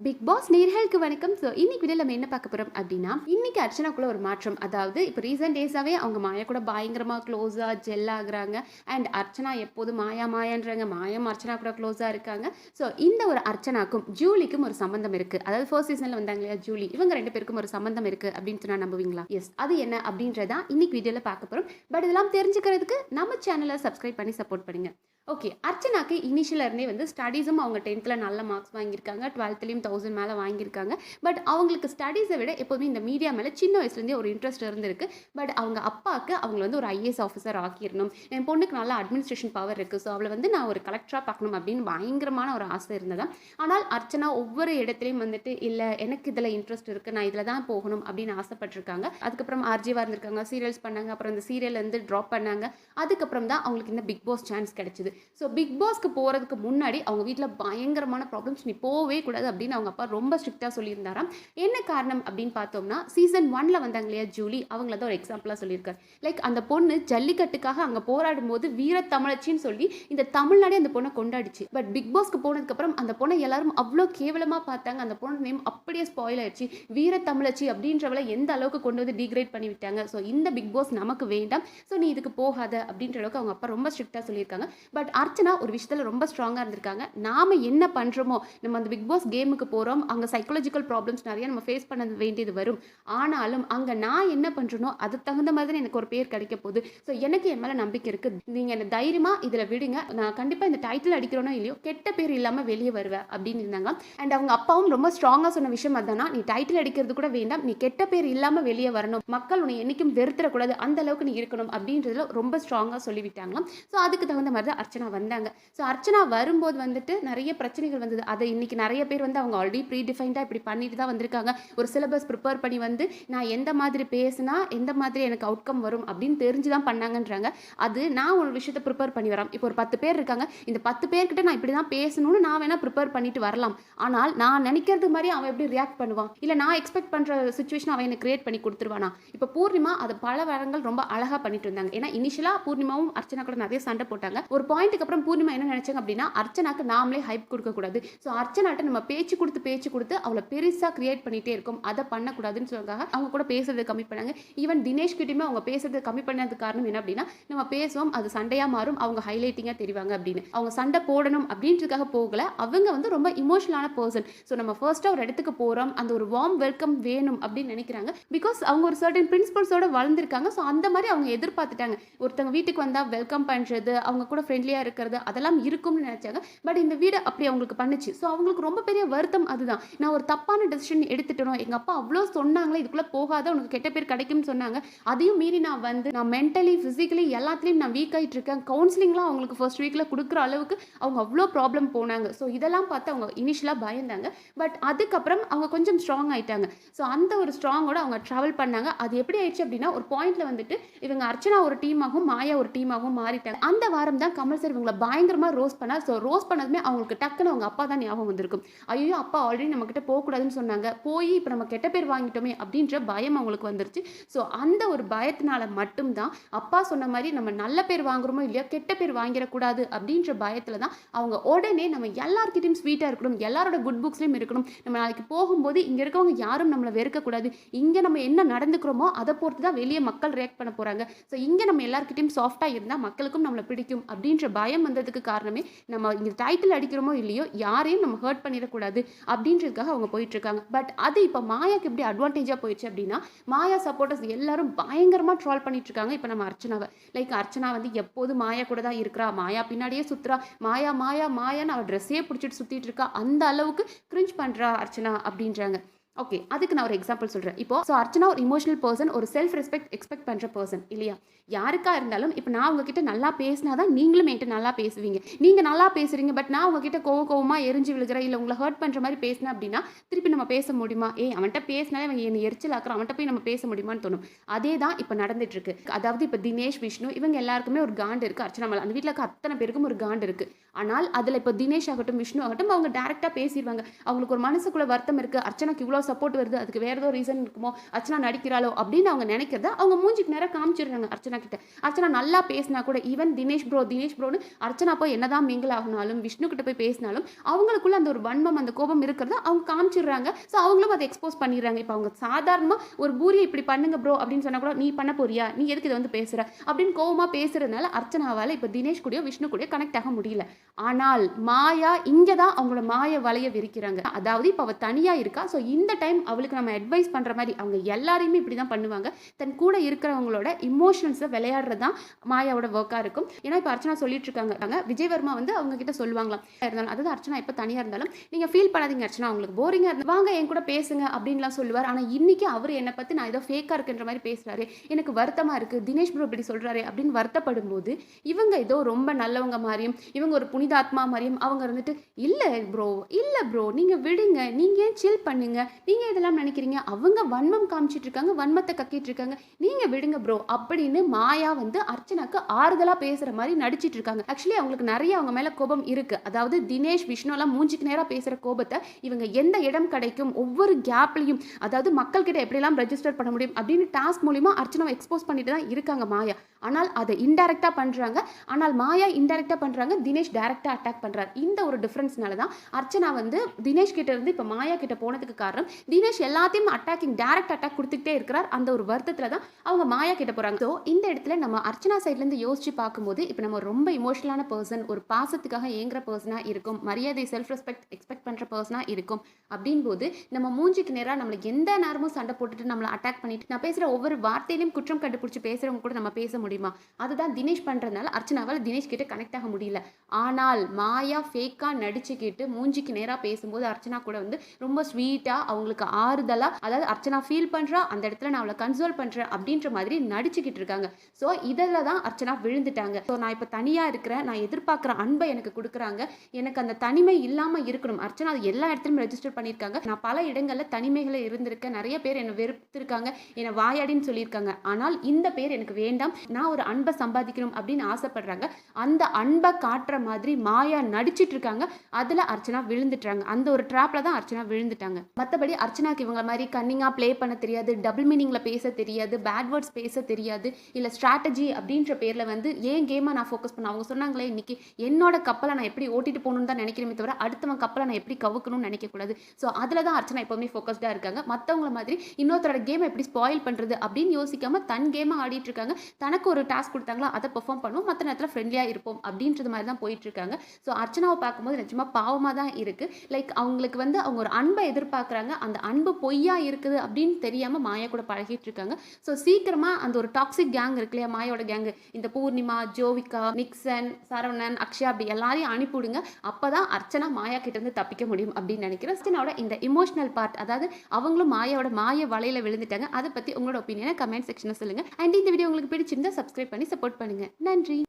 Big pass நேர்களுக்கு வணக்கம். So இன்னைக்கு வீடியோ நம்ம என்ன பார்க்க போகிறோம் அப்படின்னா இன்னைக்கு அர்ச்சனாக்குள்ள ஒரு மாற்றம். அதாவது இப்போ ரீசெண்ட் டேஸாகவே அவங்க மாயா கூட பயங்கரமாக க்ளோஸாக ஜெல் ஆகுறாங்க. அண்ட் அர்ச்சனா எப்போதும் மாயா மாயான்றாங்க. மாயம் அர்ச்சனா கூட க்ளோஸாக இருக்காங்க. ஸோ இந்த ஒரு அர்ச்சனாக்கும் ஜூலிக்கும் ஒரு சம்பந்தம் இருக்குது அதாவது ஃபர்ஸ்ட் சீசனில் வந்தாங்க இல்லையா ஜூலி? இவங்க ரெண்டு பேருக்கும் ஒரு சம்பந்தம் இருக்குது அப்படின்னு சொன்னால் நம்புவீங்களா? எஸ் அது என்ன அப்படின்றதா இன்னைக்கு வீடியோவில் பார்க்க போகிறோம் பட் இதெல்லாம் தெரிஞ்சுக்கிறதுக்கு நம்ம சேனலை சப்ஸ்கிரைப் பண்ணி சப்போர்ட் பண்ணுங்க. ஓகே அர்ச்சனாக்கு இனிஷியலாக இருந்தே வந்து ஸ்டடீஸும் அவங்க டென்த்தில் நல்ல மார்க்ஸ் வாங்கியிருக்காங்க. டுவெல்த்லேயும் தௌசண்ட் மேலே வாங்கியிருக்காங்க. பட் அவங்களுக்கு ஸ்டடீஸை விட எப்போதுமே இந்த மீடியா மேலே சின்ன வயசுலேருந்தே ஒரு இன்ட்ரெஸ்ட் இருந்திருக்கு. பட் அவங்க அப்பாவுக்கு அவங்கள வந்து ஒரு ஐஏஎஸ் ஆஃபீஸர் ஆக்கிடணும். என் பொண்ணுக்கு நல்ல அட்மினிஸ்ட்ரேஷன் பவர் இருக்குது ஸோ அவளை வந்து நான் ஒரு கலெக்டராக பார்க்கணும் அப்படின்னு பயங்கரமான ஒரு ஆசை இருந்ததா ஆனால் அர்ச்சனா ஒவ்வொரு இடத்துலையும் வந்துட்டு இல்லை எனக்கு இதில் இன்ட்ரெஸ்ட் இருக்குது நான் இதில் தான் போகணும் அப்படின்னு ஆசைப்பட்டிருக்காங்க. அதுக்கப்புறம் ஆர்ஜிவாக இருந்திருக்காங்க. சீரியல்ஸ் பண்ணாங்க. அப்புறம் இந்த சீரியல் வந்து ட்ராப் பண்ணாங்க. அதுக்கப்புறம் தான் அவங்களுக்கு இந்த பிக் பாஸ் சான்ஸ் கிடைச்சிது. ஸோ பிக் பாஸ்க்கு போகிறதுக்கு முன்னாடி அவங்க வீட்டில் பயங்கரமான ப்ராப்ளம்ஸ் நீ போகவே கூடாது அப்படின்னு அவங்க அப்பா ரொம்ப ஸ்ட்ரிக்டாக சொல்லியிருந்தாராம். என்ன காரணம் அப்படின்னு பார்த்தோம்னா சீசன் ஒன்ல வந்தாங்க இல்லையா ஜூலி? அவங்கள தான் ஒரு எக்ஸாம்பிளாக சொல்லியிருக்காரு. லைக் அந்த பொண்ணு ஜல்லிக்கட்டுக்காக அங்கே போராடும் போது வீர தமிழச்சின்னு சொல்லி இந்த தமிழ்நாடே அந்த பொண்ணை கொண்டாடிச்சு. பட் பிக் பாஸ்க்கு போனதுக்கப்புறம் அந்த பொண்ணை எல்லாரும் அவ்வளோ கேவலமாக பார்த்தாங்க. அந்த பொண்ணு நேம் அப்படியே ஸ்பாயில் ஆயிடுச்சு. வீர தமிழச்சி அப்படின்றவளை எந்த அளவுக்கு கொண்டு வந்து டிகிரேட் பண்ணி விட்டாங்க? ஸோ இந்த பிக் பாஸ் நமக்கு வேண்டாம். ஸோ நீ இதுக்கு போகாத அப்படின்ற அளவுக்கு அவங்க அப்பா ரொம்ப ஸ்ட்ரிக்டாக சொல்லியிருக்காங்க. பட் பட் அர்ச்சனா ஒரு விஷயத்தில் ரொம்ப ஸ்ட்ராங்காக இருந்திருக்காங்க. நாம் என்ன பண்ணுறோமோ நம்ம அந்த பிக் பாஸ் கேமுக்கு போகிறோம் அங்கே சைக்காலஜிக்கல் ப்ராப்ளம்ஸ் நிறைய நம்ம ஃபேஸ் பண்ண வேண்டியது வரும். ஆனாலும் அங்கே நான் என்ன பண்ணுறனோ அதுக்கு தகுந்த மாதிரி எனக்கு ஒரு பேர் கிடைக்க போகுது. ஸோ எனக்கு என் மேலே நம்பிக்கை இருக்குது நீங்கள் என்னை தைரியமாக இதில் விடுங்க. நான் கண்டிப்பாக இந்த டைட்டில் அடிக்கிறோனோ இல்லையோ கெட்ட பேர் இல்லாமல் வெளியே வருவேன் அப்படின்னு இருந்தாங்க. அண்ட் அவங்க அப்பாவும் ரொம்ப ஸ்ட்ராங்காக சொன்ன விஷயம் அதானா நீ டைட்டில் அடிக்கிறது கூட வேண்டாம். நீ கெட்ட பேர் இல்லாமல் வெளியே வரணும். மக்கள் உன்னை என்றைக்கும் வெறுத்துடக்கூடாது அந்த அளவுக்கு நீ இருக்கணும் அப்படின்றதுல ரொம்ப ஸ்ட்ராங்காக சொல்லிவிட்டாங்களாம். ஸோ அதுக்கு தகுந்த மாதிரி தான் அர்ச்சனா வந்தாங்க. ஸோ அர்ச்சனா வரும்போது வந்துட்டு நிறைய பிரச்சனைகள் வந்தது. அதை இன்னைக்கு நிறைய பேர் வந்து அவங்க ஆல்ரெடி ப்ரீ டிஃபைன்டாக இப்படி பண்ணிட்டு தான் வந்திருக்காங்க. ஒரு சிலபஸ் ப்ரிப்பேர் பண்ணி வந்து நான் எந்த மாதிரி பேசினா எந்த மாதிரி எனக்கு அவுட்கம் வரும் அப்படின்னு தெரிஞ்சு தான் பண்ணாங்கன்றாங்க. அது நான் ஒரு விஷயத்தை ப்ரிப்பேர் பண்ணி வரேன் இப்போ ஒரு பத்து பேர் இருக்காங்க. இந்த பத்து பேர்கிட்ட நான் இப்படி தான் பேசணும்னு நான் வேணால் ப்ரிப்பேர் பண்ணிட்டு வரலாம். ஆனால் நான் நினைக்கிறது மாதிரி அவன் எப்படி ரியாக்ட் பண்ணுவான்? இல்லை நான் எக்ஸ்பெக்ட் பண்ணுற சுச்சுவேஷன் அவன் எனக்கு கிரியேட் பண்ணி கொடுத்துருவானா? இப்போ பூர்ணிமா அதை பல வாரங்கள் ரொம்ப அழகாக பண்ணிட்டு இருந்தாங்க. ஏன்னா இனிஷியலாக பூர்ணிமாவும் அர்ச்சனா கூட நிறைய சண்டை போட்டாங்க. ஒரு பாயிண்ட்டுக்கு அப்புறம் பூர்ணிமா என்ன நினைச்சாங்க அப்படின்னா அர்ச்சனாக்கு நாமளே ஹைப் கொடுக்கக்கூடாது. ஸோ அர்ச்சனாட்ட நம்ம பேச்சு கொடுத்து பேச்சு கொடுத்து அவளை பெருசாக கிரியேட் பண்ணிகிட்டே இருக்கும். அதை பண்ணக்கூடாதுன்னு சொல்லுவாங்க அவங்க கூட பேசுறதை கம்மி பண்ணாங்க. ஈவன் தினேஷ் கிட்டயுமே அவங்க பேசுறது கம்மி பண்ணதுக்கு காரணம் என்ன அப்படின்னா நம்ம பேசுவோம் அது சண்டையாக மாறும் அவங்க ஹைலைட்டிங்காக தெரிவாங்க அப்படின்னு. அவங்க சண்டை போடணும் அப்படின்றதுக்காக போகல. அவங்க வந்து ரொம்ப இமோஷனலான பர்சன் ஸோ நம்ம ஃபர்ஸ்ட்டாக ஒரு இடத்துக்கு போகிறோம் அந்த ஒரு வார்ம் வெல்கம் வேணும் அப்படின்னு நினைக்கிறாங்க. பிகாஸ் அவங்க ஒரு சர்டன் பிரின்சிபல்ஸோட வளர்ந்துருக்காங்க. ஸோ அந்த மாதிரி அவங்க எதிர்பார்த்துட்டாங்க. ஒருத்தவங்க வீட்டுக்கு வந்தால் வெல்கம் பண்ணுறது அவங்க கூட ஃப்ரெண்ட்லி ஃப்ரெண்ட்லியாக இருக்கிறது அதெல்லாம் இருக்கும்னு நினச்சாங்க. பட் இந்த வீடு அப்படி அவங்களுக்கு பண்ணுச்சு. ஸோ அவங்களுக்கு ரொம்ப பெரிய வருத்தம் அதுதான். நான் ஒரு தப்பான டெசிஷன் எடுத்துட்டணும் எங்கள் அப்பா அவ்வளோ சொன்னாங்களே இதுக்குள்ளே போகாத உனக்கு கெட்ட பேர் கிடைக்கும்னு சொன்னாங்க. அதையும் மீறி நான் வந்து நான் மென்டலி ஃபிசிக்கலி எல்லாத்துலேயும் நான் வீக் ஆகிட்டு இருக்கேன். கவுன்சிலிங்லாம் அவங்களுக்கு ஃபர்ஸ்ட் வீக்கில் கொடுக்குற அளவுக்கு அவங்க அவ்வளோ ப்ராப்ளம் போனாங்க. ஸோ இதெல்லாம் பார்த்து அவங்க இனிஷியலாக பயந்தாங்க. பட் அதுக்கப்புறம் அவங்க கொஞ்சம் ஸ்ட்ராங் ஆயிட்டாங்க. ஸோ அந்த ஒரு ஸ்ட்ராங்கோட அவங்க ட்ராவல் பண்ணாங்க. அது எப்படி ஆயிடுச்சு அப்படின்னா ஒரு பாயிண்ட்ல வந்துட்டு இவங்க அர்ச்சனா ஒரு டீமாகவும் மாயா ஒரு டீமாகவும் மாறிட்டாங்க. அந்த வாரம் தான் கமல் சார் இவங்களை பயங்கரமாக ரோஸ் பண்ணார் ஸோ ரோஸ் பண்ணதுமே அவங்களுக்கு டக்குன்னு அவங்க அப்பா தான் ஞாபகம் வந்திருக்கும். ஐயோ அப்பா ஆல்ரெடி நம்மக்கிட்ட போகக்கூடாதுன்னு சொன்னாங்க. போய் இப்போ நம்ம கெட்ட பேர் வாங்கிட்டோமே அப்படின்ற பயம் அவங்களுக்கு வந்துருச்சு. ஸோ அந்த ஒரு பயத்தினால மட்டும்தான் அப்பா சொன்ன மாதிரி நம்ம நல்ல பேர் வாங்குறோமோ இல்லையோ கெட்ட பேர் வாங்கிடக்கூடாது அப்படின்ற பயத்தில் தான் அவங்க உடனே நம்ம எல்லாருக்கிட்டையும் ஸ்வீட்டாக இருக்கணும் எல்லாரோட குட் புக்ஸ்லையும் இருக்கணும். நம்ம நாளைக்கு போகும்போது இங்கே இருக்கவங்க யாரும் நம்மளை வெறுக்கக்கூடாது. இங்கே நம்ம என்ன நடந்துக்கிறோமோ அதை பொறுத்து தான் வெளியே மக்கள் ரியாக்ட் பண்ண போகிறாங்க ஸோ இங்கே நம்ம எல்லாருக்கிட்டையும் சாஃப்டாக இருந்தால் மக்களுக்கும் நம்மளை பிடிக்கும் அப்படின்ற பயம் வந்ததுக்கு காரணமே நம்ம இங்கே டைட்டில் அடிக்கிறோமோ இல்லையோ யாரையும் நம்ம ஹர்ட் பண்ணிடக்கூடாது அப்படின்றதுக்காக அவங்க போயிட்டுருக்காங்க. பட் அது இப்போ மாயாக்கு எப்படி அட்வான்டேஜாக போயிடுச்சு அப்படின்னா மாயா சப்போர்ட்டர்ஸ் எல்லாரும் பயங்கரமாக ட்ரால் பண்ணிட்டுருக்காங்க இப்போ நம்ம அர்ச்சனாவை. லைக் அர்ச்சனா வந்து எப்போதும் மாயா கூட தான் இருக்கிறா மாயா பின்னாடியே சுற்றுறா மாயா மாயா மாயான்னு அவள் ட்ரெஸ்ஸே பிடிச்சிட்டு சுற்றிட்டு இருக்கா அந்த அளவுக்கு கிரிஞ்ச் பண்ணுறா அர்ச்சனா அப்படின்றாங்க. ஓகே அதுக்கு நான் ஒரு எக்ஸாம்பிள் சொல்கிறேன் இப்போ ஸோ அர்ச்சனா ஒரு இமோஷனல் பர்சன் ஒரு செல்ஃப் ரெஸ்பெக்ட் எக்ஸ்பெக்ட் பண்ணுற பர்சன் இல்லையா? யாருக்கா இருந்தாலும் இப்போ நான் உங்ககிட்ட நல்லா பேசினா தான் நீங்களும் என்கிட்ட நல்லா பேசுவீங்க. நீங்கள் நல்லா பேசுறீங்க பட் நான் உங்ககிட்ட கோவ கோவமாக எரிஞ்சு விழுகிறேன் இல்லை உங்களை ஹர்ட் பண்ணுற மாதிரி பேசினேன் அப்படின்னா திருப்பி நம்ம பேச முடியுமா? ஏ அவன்கிட்ட பேசினாலே அவன் என்னை எரிச்சல் ஆக்குறான் அவன்கிட்ட போய் நம்ம பேச முடியுமான்னு தோணும். அதே தான் இப்போ நடந்துட்டு இருக்கு அதாவது இப்போ தினேஷ் விஷ்ணு இவங்க எல்லாருக்குமே ஒரு காண்டு இருக்குது அர்ச்சனா மேலே. அந்த வீட்டில் இருக்க அத்தனை பேருக்கும் ஒரு காண்டு இருக்குது ஆனால் அதில் இப்போ தினேஷ் ஆகட்டும் விஷ்ணு ஆகட்டும் அவங்க டேரெக்டாக பேசிடுவாங்க அவங்களுக்கு ஒரு மனசுக்குள்ள வருத்தம் இருக்குது அர்ச்சனாக்கு இவ்வளோ சப்போர்ட் வருது அதுக்கு வேறு ஏதோ ரீசன் இருக்குமோ அர்ச்சனா நடிக்கிறாளோ அப்படின்னு அவங்க நினைக்கிறத அவங்க மூஞ்சிக்கு நேரம் காமிச்சிடுறாங்க அர்ச்சனா கிட்ட. அர்ச்சனா நல்லா பேசினா கூட ஈவன் தினேஷ் ப்ரோ தினேஷ் ப்ரோன்னு அர்ச்சனா போய் என்னதான் மிங்கிள் ஆகினாலும் விஷ்ணு கிட்ட போய் பேசினாலும் அவங்களுக்குள்ள அந்த ஒரு வன்மம் அந்த கோபம் இருக்கிறத அவங்க காமிச்சிடுறாங்க. ஸோ அவங்களும் அதை எக்ஸ்போஸ் பண்ணிடுறாங்க. இப்போ அவங்க சாதாரணமாக ஒரு பூரியை இப்படி பண்ணுங்க ப்ரோ அப்படின்னு சொன்னால் கூட நீ பண்ண போறியா? நீ எதுக்கு இதை வந்து பேசுகிற அப்படின்னு கோபமாக பேசுறதுனால அர்ச்சனாவால் இப்போ தினேஷ் கூடயோ விஷ்ணு கூடயோ கனெக்ட் ஆக முடியல. ஆனால் மாயா இங்கே தான் அவங்களோட மாய வலைய விரிக்கிறாங்க. அதாவது இப்போ அவள் தனியாக இருக்கா? ஸோ இந்த டைம் அவளுக்கு நம்ம அட்வைஸ் பண்ணுற மாதிரி அவங்க எல்லாரையுமே இப்படி தான் பண்ணுவாங்க. தன் கூட இருக்கிறவங்களோட இமோஷன்ஸை விளையாடுறது தான் மாயாவோட ஒர்க்காக இருக்கும். ஏன்னா இப்போ அர்ச்சனா சொல்லிட்டு இருக்காங்க. விஜயவர்மா வந்து அவங்க கிட்ட சொல்லுவாங்களாம். இருந்தாலும் அதாவது அர்ச்சனா இப்போ தனியாக இருந்தாலும் நீங்கள் ஃபீல் பண்ணாதீங்க அர்ச்சனா அவங்களுக்கு போரிங்காக இருந்தால் வாங்க என் கூட பேசுங்க அப்படின்லாம் சொல்லுவார். ஆனால் இன்னைக்கு அவர் என்னை பற்றி நான் ஏதோ ஃபேக்காக இருக்குன்ற மாதிரி பேசுகிறாரு எனக்கு வருத்தமாக இருக்குது தினேஷ் ப்ரோ இப்படி சொல்கிறாரு அப்படின்னு வருத்தப்படும் போது இவங்க ஏதோ ரொம்ப நல்லவங்க மாதிரியும் இவங்க ஒரு புனிதாத்மா மரியம் அவங்க இருந்துட்டு இல்லை ப்ரோ இல்லை ப்ரோ நீங்கள் விடுங்க நீங்கள் ஏன் சில் பண்ணுங்க? நீங்கள் இதெல்லாம் நினைக்கிறீங்க? அவங்க வன்மம் காமிச்சிட்டு இருக்காங்க வன்மத்தை கக்கிட்டு இருக்காங்க. நீங்கள் விடுங்க ப்ரோ அப்படின்னு மாயா வந்து அர்ச்சனாக்கு ஆறுதலாக பேசுகிற மாதிரி நடிச்சிட்டு இருக்காங்க. ஆக்சுவலி அவங்களுக்கு நிறைய அவங்க மேலே கோபம் இருக்கு. அதாவது தினேஷ் விஷ்ணுலாம் மூஞ்சிக்கு நேராக பேசுகிற கோபத்தை இவங்க எந்த இடம் கிடைக்கும் ஒவ்வொரு கேப்லையும் அதாவது மக்கள்கிட்ட எப்படிலாம் ரெஜிஸ்டர் பண்ண முடியும் அப்படின்னு டாஸ்க் மூலிமா அர்ச்சனாவை எக்ஸ்போஸ் பண்ணிட்டு தான் இருக்காங்க மாயா. ஆனால் அதை இன்டெரக்டாக பண்ணுறாங்க ஆனால் மாயா இன்டெரக்டாக பண்ணுறாங்க தினேஷ் டேரக்ட் டைரக்டாக அட்டாக் பண்ணுறார் இந்த ஒரு டிஃப்ரென்ஸ்னால தான் அர்ச்சனா வந்து தினேஷ் கிட்ட இருந்து இப்போ மாயா கிட்ட போனதுக்கு காரணம் தினேஷ் எல்லாத்தையும் அட்டாக்கிங் டைரக்ட் அட்டாக் கொடுத்துக்கிட்டே இருக்கிறார். அந்த ஒரு வருத்தத்தில் தான் அவங்க மாயா கிட்ட போகிறாங்க ஸோ இந்த இடத்துல நம்ம அர்ச்சனா சைட்லேருந்து யோசிச்சு பார்க்கும்போது இப்போ நம்ம ரொம்ப இமோஷனலான பர்சன் ஒரு பாசத்துக்காக ஏங்குற பர்சனாக இருக்கும். மரியாதை செல்ஃப் ரெஸ்பெக்ட் எக்ஸ்பெக்ட் பண்ணுற பர்சனாக இருக்கும். அப்படின்போது நம்ம மூஞ்சிக்கு நேராக நம்மளுக்கு எந்த நேரமும் சண்டை போட்டுட்டு நம்மளை அட்டாக் பண்ணிட்டு நான் பேசுகிற ஒவ்வொரு வார்த்தையிலையும் குற்றம் கண்டுபிடிச்சி பேசுகிறவங்க கூட நம்ம பேச முடியுமா? அதுதான் தினேஷ் பண்ணுறதுனால அர்ச்சனாவால் தினேஷ் கிட்ட கனெக்ட் ஆக முடியல. ஆனால் மாயா ஃபேக்காக நடிச்சுக்கிட்டு மூஞ்சிக்கு நேராக பேசும்போது அர்ச்சனா கூட வந்து ரொம்ப ஸ்வீட்டாக அவங்களுக்கு ஆறுதலாக அதாவது அர்ச்சனா ஃபீல் பண்ணுறா அந்த இடத்துல நான் அவளை கன்சோல் பண்ணுறேன் அப்படின்ற மாதிரி நடிச்சுக்கிட்டு இருக்காங்க. ஸோ இதில் தான் அர்ச்சனா விழுந்துட்டாங்க. ஸோ நான் இப்போ தனியாக இருக்கிறேன். நான் எதிர்பார்க்குற அன்பை எனக்கு கொடுக்குறாங்க. எனக்கு அந்த தனிமை இல்லாமல் இருக்கணும். அர்ச்சனா அது எல்லா இடத்துலையும் ரெஜிஸ்டர் பண்ணியிருக்காங்க. நான் பல இடங்களில் தனிமைகளை இருந்திருக்கேன். நிறைய பேர் என்னை வெறுத்திருக்காங்க. என்னை வாயாடின்னு சொல்லியிருக்காங்க. ஆனால் இந்த பேர் எனக்கு வேண்டாம். நான் ஒரு அன்பை சம்பாதிக்கணும் அப்படின்னு ஆசைப்படுறாங்க. அந்த அன்பை காட்டுற மாதிரி மாயா நடிச்சிட்டு இருக்காங்க அதில் அர்ச்சனா விழுந்துட்டாங்க அந்த ஒரு ட்ராப்பில் தான் அர்ச்சனா விழுந்துட்டாங்க. மற்றபடி அர்ச்சனாக்கு இவங்க மாதிரி கன்னிங்காக ப்ளே பண்ண தெரியாது. டபுள் மீனிங்கில் பேச தெரியாது. பேட் வேர்ட்ஸ் பேச தெரியாது. இல்லை ஸ்ட்ராட்டஜி அப்படின்ற பேரில் வந்து ஏன் கேமை நான் ஃபோக்கஸ் பண்ண? அவங்க சொன்னாங்களே இன்னைக்கு என்னோட கப்பலை நான் எப்படி ஓட்டிட்டு போகணும்னு தான் நினைக்கிறேன் தவிர அடுத்தவன் கப்பலை நான் எப்படி கவுக்கணும்னு நினைக்கக்கூடாது. ஸோ அதில் தான் அர்ச்சனா எப்போவுமே ஃபோக்கஸ்டாக இருக்காங்க. மற்றவங்கள மாதிரி இன்னொருத்தரோட கேமை எப்படி ஸ்பாயில் பண்ணுறது அப்படின்னு யோசிக்காமல் தன் கேமை ஆடிட்டு இருக்காங்க தனக்கு ஒரு டாஸ்க் கொடுத்தாங்களா அதை பெர்ஃபார்ம் பண்ணுவோம். மற்ற நேரத்தில் ஃப்ரெண்ட்லியாக இருப்போம் அப்படின்றது மாதிரி தான் போயிட்டு இருக்காங்க ஸோ அர்ச்சனாவை பார்க்கும்போது நிச்சயமாக பாவமாக தான் இருக்குது லைக் அவங்களுக்கு வந்து அவங்க ஒரு அன்பை எதிர்பார்க்குறாங்க. அந்த அன்பு பொய்யா இருக்குது அப்படின்னு தெரியாமல் மாயா கூட பழகிட்டு இருக்காங்க. ஸோ சீக்கிரமாக அந்த ஒரு டாக்ஸிக் கேங் இருக்கு இல்லையா? மாயோட கேங்கு இந்த பூர்ணிமா ஜோவிகா நிக்சன் சரவணன் அக்ஷயா அப்படி எல்லாரையும் அனுப்பிவிடுங்க அப்போ தான் அர்ச்சனா மாயா கிட்டேருந்து தப்பிக்க முடியும் அப்படின்னு நினைக்கிறேன். அர்ச்சனாவோட இந்த இமோஷனல் பார்ட் அதாவது அவங்களும் மாயாவோட மாய வலையில் விழுந்துட்டாங்க. அதை பற்றி உங்களோட ஒப்பீனியனை கமெண்ட் செக்ஷனில் சொல்லுங்கள் அண்ட் இந்த வீடியோ உங்களுக்கு பிடிச்சிருந்தா சப்ஸ்கிரைப் பண்ணி சப்போர்ட் பண்ணுங்கள் நன்றி.